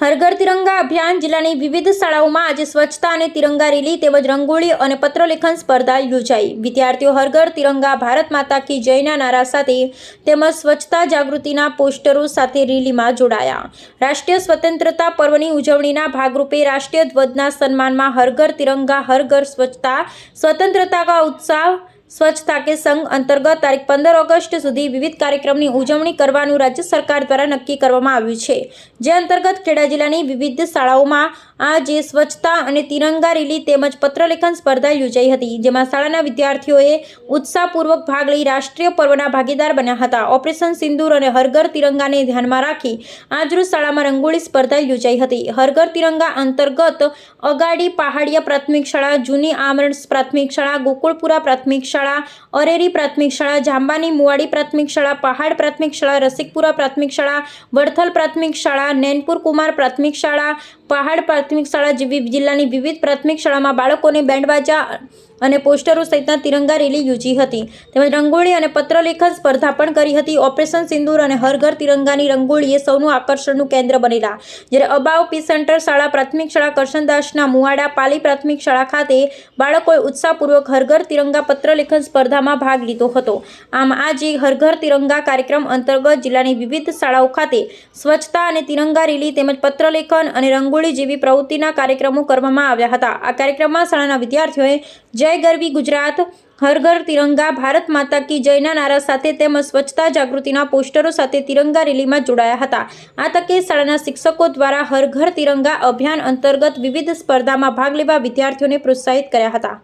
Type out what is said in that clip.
હર ઘર તિરંગા અભિયાન જિલ્લાની વિવિધ શાળાઓમાં આજે સ્વચ્છતા અને તિરંગા રેલી તેમજ રંગોળી અને પત્રલેખન સ્પર્ધા યોજાઈ. વિદ્યાર્થીઓ હરઘર તિરંગા ભારત માતા કી જયના નારા સાથે તેમજ સ્વચ્છતા જાગૃતિના પોસ્ટરો સાથે રેલીમાં જોડાયા. રાષ્ટ્રીય સ્વતંત્રતા પર્વની ઉજવણીના ભાગરૂપે રાષ્ટ્રીય ધ્વજના સન્માનમાં હરઘર તિરંગા, હરઘર સ્વચ્છતા, સ્વતંત્રતા કા ઉત્સાહ સ્વચ્છતા કે સંઘ અંતર્ગત તારીખ પંદર ઓગસ્ટ સુધી વિવિધ કાર્યક્રમની ઉજવણી કરવાનું રાજ્ય સરકાર દ્વારા નક્કી કરવામાં આવ્યું છે. જે અંતર્ગત ખેડા જિલ્લાની વિવિધ શાળાઓમાં આજે સ્વચ્છતા અને તિરંગા રેલી તેમજ પત્રલેખન સ્પર્ધા યોજાઈ હતી, જેમાં શાળાના વિદ્યાર્થીઓએ ઉત્સાહપૂર્વક ભાગ લઈ રાષ્ટ્રીય પર્વના ભાગીદાર બન્યા હતા. ઓપરેશન સિંદૂર અને હરઘર તિરંગાને ધ્યાનમાં રાખી આજરોજ શાળામાં રંગોળી સ્પર્ધા યોજાઈ હતી. હરઘર તિરંગા અંતર્ગત અગાડી પહાડિયા પ્રાથમિક શાળા, જૂની આમરણ પ્રાથમિક શાળા, ગોકુળપુરા પ્રાથમિક શાળા અરેરી પ્રાથમિક શાળા, જાંબાની મુવાડી પ્રાથમિક શાળા, પહાડ પ્રાથમિક શાળા, રસિકપુરા પ્રાથમિક શાળા, વડથલ પ્રાથમિક શાળા, નૈનપુર કુમાર પ્રાથમિક શાળા, પહાડ પ્રાથમિક શાળા જેવી જિલ્લાની વિવિધ પ્રાથમિક શાળામાં બાળકોને બેન્ડવાજા અને પોસ્ટરો સહિતના તિરંગા રેલી યોજી હતી. તેમજ રંગોળી અને પત્રલેખન સ્પર્ધા પણ કરી હતી. ઓપરેશન સિંદૂર અને હરઘર તિરંગાની તિરંગાની રંગોળીએ સૌનું આકર્ષણનું કેન્દ્ર બનેલા. જ્યારે અબાવ પી સેન્ટર શાળા પ્રાથમિક શાળા કરશનદાસના મુવાડા પાલી પ્રાથમિક શાળા ખાતે બાળકોએ ઉત્સાહપૂર્વક હરઘર તિરંગા પત્રલેખન સ્પર્ધામાં ભાગ લીધો હતો. આમ આજે હર ઘર તિરંગા કાર્યક્રમ અંતર્ગત જિલ્લાની વિવિધ શાળાઓ ખાતે સ્વચ્છતા અને તિરંગા રેલી તેમજ પત્રલેખન અને રંગોળી જેવી પ્રવૃત્તિના કાર્યક્રમો કરવામાં આવ્યા હતા. આ કાર્યક્રમમાં શાળાના વિદ્યાર્થીઓએ જય ગરવી ગુજરાત હર ઘર તિરંગા, ભારત માતા કી જયના નારા સાથે તેમજ સ્વચ્છતા જાગૃતિના પોસ્ટરો સાથે તિરંગા રેલીમાં જોડાયા હતા. આ તકે શાળાના શિક્ષકો દ્વારા હર ઘર તિરંગા અભિયાન અંતર્ગત વિવિધ સ્પર્ધામાં ભાગ લેવા વિદ્યાર્થીઓને પ્રોત્સાહિત કર્યા હતા.